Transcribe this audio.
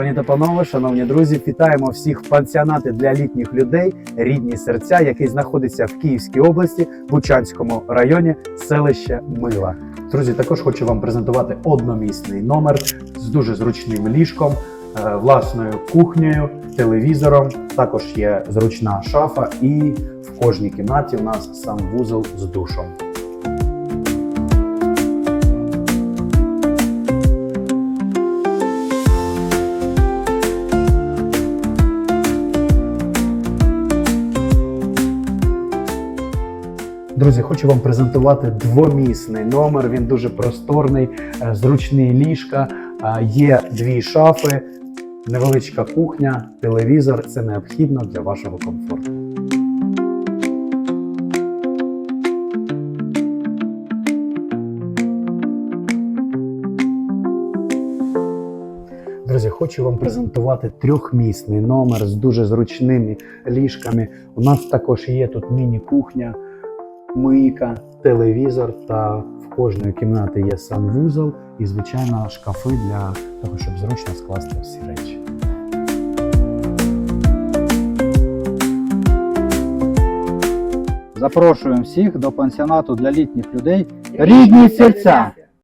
Пані та панове, шановні друзі, вітаємо всіх в пансіонати для літніх людей рідні серця, який знаходиться в Київській області, Бучанському районі, селище Мила. Друзі, також хочу вам презентувати одномісний номер з дуже зручним ліжком, е, власною кухнею, телевізором. Також є зручна шафа, і в кожній кімнаті у нас сам вузол з душом. Друзі, хочу вам презентувати двомісний номер. Він дуже просторний, е, зручні ліжка, е, є дві шафи, невеличка кухня, телевізор. Це необхідно для вашого комфорту. Друзі, хочу вам презентувати трьохмісний номер з дуже зручними ліжками. У нас також є тут міні-кухня, мийка, телевізор та в кожної кімнати є санвузол і, звичайно, шкафи для того, щоб зручно скласти всі речі. Запрошуємо всіх до пансіонату для літніх людей рідні серця.